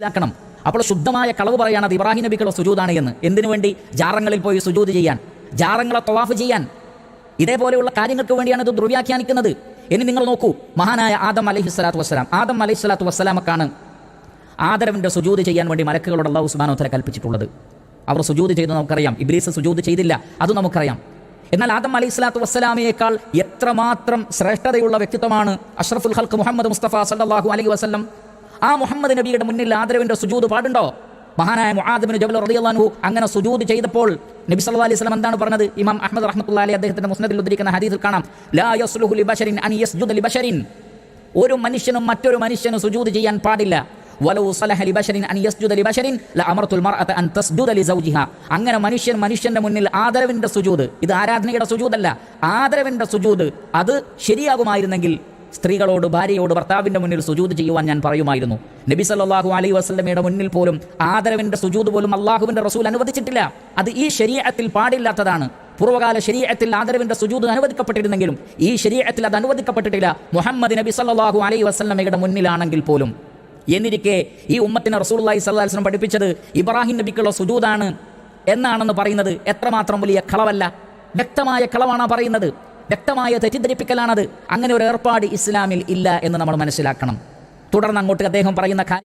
മനസ്സിലാക്കണം അപ്പോൾ ശുദ്ധമായ കളവ് പറയാണ് അത് ഇബ്രാഹിം നബിക്കുള്ള സുജൂദാണ് എന്ന്. എന്തിനു വേണ്ടി? ജാറങ്ങളിൽ പോയി സുജൂദ് ചെയ്യാൻ. ജാറങ്ങളെ തവാഫ് ചെയ്യാൻ. ഇതേപോലെയുള്ള കാര്യങ്ങൾക്ക് വേണ്ടിയാണ് ഇത് ദുർവ്യാഖ്യാനിക്കുന്നത് ഇനി നിങ്ങൾ നോക്കൂ മഹാനായ ആദം അലൈഹി സ്വലാത്തു വസ്സലാം. ആദം അലൈഹി സ്വലാത്തു വസ്സലാമക്കാണ് ആദരവിന്റെ സുജൂദ് ചെയ്യാൻ വേണ്ടി മലക്കുകളോട് അള്ളാഹു സുബാനോത്തര കൽപ്പിച്ചിട്ടുള്ളത്. അവർ സുജൂദ് ചെയ്തു നമുക്കറിയാം. ഇബ്ലീസ് സുജൂദ് ചെയ്തില്ല. അത് നമുക്കറിയാം. എന്നാൽ ആദം അലൈഹി സ്വലാത്തു വസ്സലാമയേക്കാൾ എത്രമാത്രം ശ്രേഷ്ഠതയുള്ള വ്യക്തിത്വമാണ് അഷ്റഫുൽ ഹൽക്ക് മുഹമ്മദ് മുസ്തഫ സല്ലാഹു അലൈഹി വസല്ലം. ആ മുഹമ്മദ് നബിയുടെ മുന്നിൽ ആദരവിന്റെ സുജൂത് പാടുണ്ടോ? മഹാനായ മുഹാദിബിന് ജബൽ റളിയല്ലാഹു അങ്ങനെ സുജൂദ് ചെയ്തപ്പോൾ നബി സല്ലല്ലാഹു അലൈഹി വസല്ലം എന്താണ് പറഞ്ഞത്? ഇമാം അഹ്മദ് റഹ്മത്തുള്ളാഹി അലൈഹി അദ്ദേഹത്തിന്റെ മുസ്നദിൽ ഉദ്ധരിക്കുന്ന ഹദീസിൽ കാണാം. ലാ അൻ യസ്ജുദ ഒരു മനുഷ്യനും മറ്റൊരു മനുഷ്യനും സുജൂദ് ചെയ്യാൻ പാടില്ല. വലൗ സലഹ അൻ യസ്ജുദ അൻ തസ്ജുദ ലിസൗജിഹ അങ്ങനെ മനുഷ്യൻ മനുഷ്യന്റെ മുന്നിൽ ആദരവിന്റെ സുജൂദ് ഇത് ആരാധനയുടെ സുജൂദല്ല ആദരവിന്റെ സുജൂദ് അത് ശരിയാകുമായിരുന്നെങ്കിൽ സ്ത്രീകളോട് ഭാര്യയോട് ഭർത്താവിന്റെ മുന്നിൽ സുജൂത് ചെയ്യുവാൻ ഞാൻ പറയുമായിരുന്നു. നബി സല്ലാഹു അലൈ വസ്ലമയുടെ മുന്നിൽ പോലും ആദരവിന്റെ സുജൂത് പോലും അള്ളാഹുവിന്റെ റസൂൽ അനുവദിച്ചിട്ടില്ല. അത് ഈ ശരീരത്തിൽ പാടില്ലാത്തതാണ്. പൂർവകാല ശരീരത്തിൽ ആദരവിന്റെ സുജൂത് അനുവദിക്കപ്പെട്ടിരുന്നെങ്കിലും ഈ ശരീരത്തിൽ അത് അനുവദിക്കപ്പെട്ടിട്ടില്ല. മുഹമ്മദ് നബി സല്ലാഹു അലൈ വസ്ലമയുടെ മുന്നിലാണെങ്കിൽ പോലും. എന്നിരിക്കെ ഈ ഉമ്മത്തിന് റസൂലുള്ളാഹി സല്ലാസ്ലം പഠിപ്പിച്ചത് ഇബ്രാഹിം നബിക്കുള്ള സുജൂതാണ് എന്നാണെന്ന് പറയുന്നത് എത്രമാത്രം വലിയ കളവല്ല. വ്യക്തമായ കളവാണ് പറയുന്നത്. വ്യക്തമായ തെറ്റിദ്ധരിപ്പിക്കലാണത്. അങ്ങനെ ഒരു ഏർപ്പാട് ഇസ്ലാമിൽ ഇല്ല എന്ന് നമ്മൾ മനസ്സിലാക്കണം. തുടർന്ന് അങ്ങോട്ട് അദ്ദേഹം പറയുന്ന